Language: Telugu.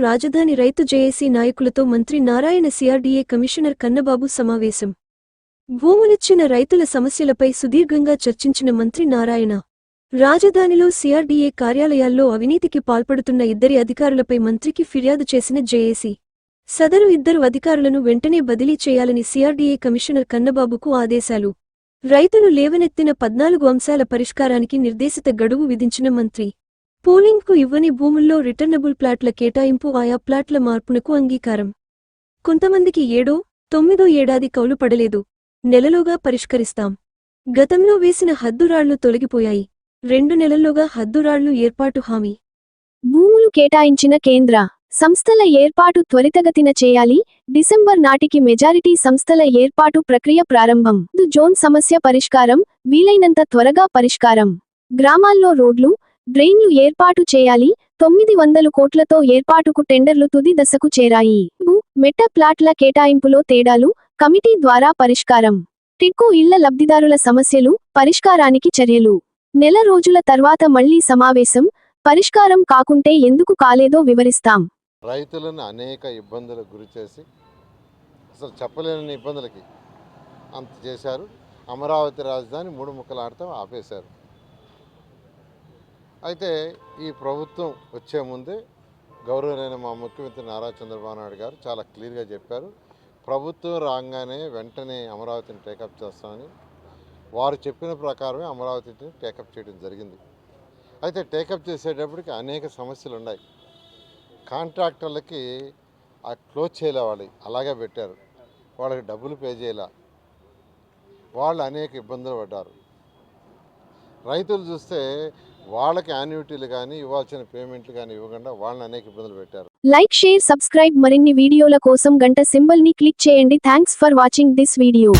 రాజధాని రైతు జేఏసీ నాయకులతో మంత్రి నారాయణ సిఆర్డీఏ కమిషనర్ కన్నబాబు సమావేశం. భూములిచ్చిన రైతుల సమస్యలపై సుదీర్ఘంగా చర్చించిన మంత్రి నారాయణ రాజధానిలో సిఆర్డీఏ కార్యాలయాల్లో అవినీతికి పాల్పడుతున్న ఇద్దరి అధికారులపై మంత్రికి ఫిర్యాదు చేసిన జేఏసీ సదరు ఇద్దరు అధికారులను వెంటనే బదిలీ చేయాలని సిఆర్డీఏ కమిషనర్ కన్నబాబుకు ఆదేశాలు. రైతులు లేవనెత్తిన పద్నాలుగు అంశాల పరిష్కారానికి నిర్దేశిత గడువు విధించిన మంత్రి పోలింగ్కు ఇవ్వని భూముల్లో రిటర్నబుల్ ప్లాట్ల కేటాయింపు ఆయా ప్లాట్ల మార్పునకు అంగీకారం. కొంతమందికి ఏడో తొమ్మిదో ఏడాది కౌలు పడలేదు. నెలలోగా పరిష్కరిస్తాం. గతంలో వేసిన హద్దురాళ్ళు తొలగిపోయాయి. రెండు నెలల్లోగా హద్దురాళ్ళు ఏర్పాటు హామీ. భూములు కేటాయించిన కేంద్ర సంస్థల ఏర్పాటు త్వరితగతిన చేయాలి. డిసెంబర్ నాటికి మెజారిటీ సంస్థల ఏర్పాటు ప్రక్రియ ప్రారంభం. జోన్ సమస్య పరిష్కారం. వీలైనంత త్వరగా పరిష్కారం. గ్రామాల్లో రోడ్లు డ్రైన్లు ఏర్పాటు చేయాలి. తొమ్మిది వందలు కోట్లతో ఏర్పాటుకు టెండర్లు తుది దశకు చేరాయి. మెట్ట ప్లాట్ల కేటాయింపులో తేడాలు కమిటీ ద్వారా పరిష్కారం. టిక్కు ఇళ్ళ లబ్ధిదారుల సమస్యలు పరిష్కారానికి చర్యలు. నెల రోజుల తర్వాత మళ్ళీ సమావేశం పరిష్కారం కాకుంటే ఎందుకు కాలేదో వివరిస్తాం. రైతులను అనేక ఇబ్బందులకు గురి చేసి అసలు చెప్పలేని ఇబ్బందులకి అంత చేశారు. అమరావతి రాజధాని మూడు ముక్కలు ఆడతాం ఆపేశారు. అయితే ఈ ప్రభుత్వం వచ్చే ముందే గౌరవనైన మా ముఖ్యమంత్రి నారా చంద్రబాబు నాయుడు గారు చాలా క్లియర్గా చెప్పారు. ప్రభుత్వం రాగానే వెంటనే అమరావతిని టేకప్ చేస్తామని వారు చెప్పిన ప్రకారమే అమరావతిని టేకప్ చేయడం జరిగింది. అయితే టేకప్ చేసేటప్పటికి అనేక సమస్యలు ఉన్నాయి. కాంట్రాక్టర్లకి ఆ క్లోజ్ చేయలే వాళ్ళు అలాగే పెట్టారు. వాళ్ళకి డబ్బులు పే చేయలే. వాళ్ళు అనేక ఇబ్బందులు పడ్డారు. రైతులు చూస్తే వాళ్ళకి యాన్యుటీలు కానీ ఇవ్వాల్సిన పేమెంట్లు కానీ ఇవ్వకుండా వాళ్ళని అనేక ఇబ్బందులు పెట్టారు. లైక్ షేర్ సబ్స్క్రైబ్ మరిన్ని వీడియోల కోసం గంట సింబల్ని క్లిక్ చేయండి. Thanks for watching this video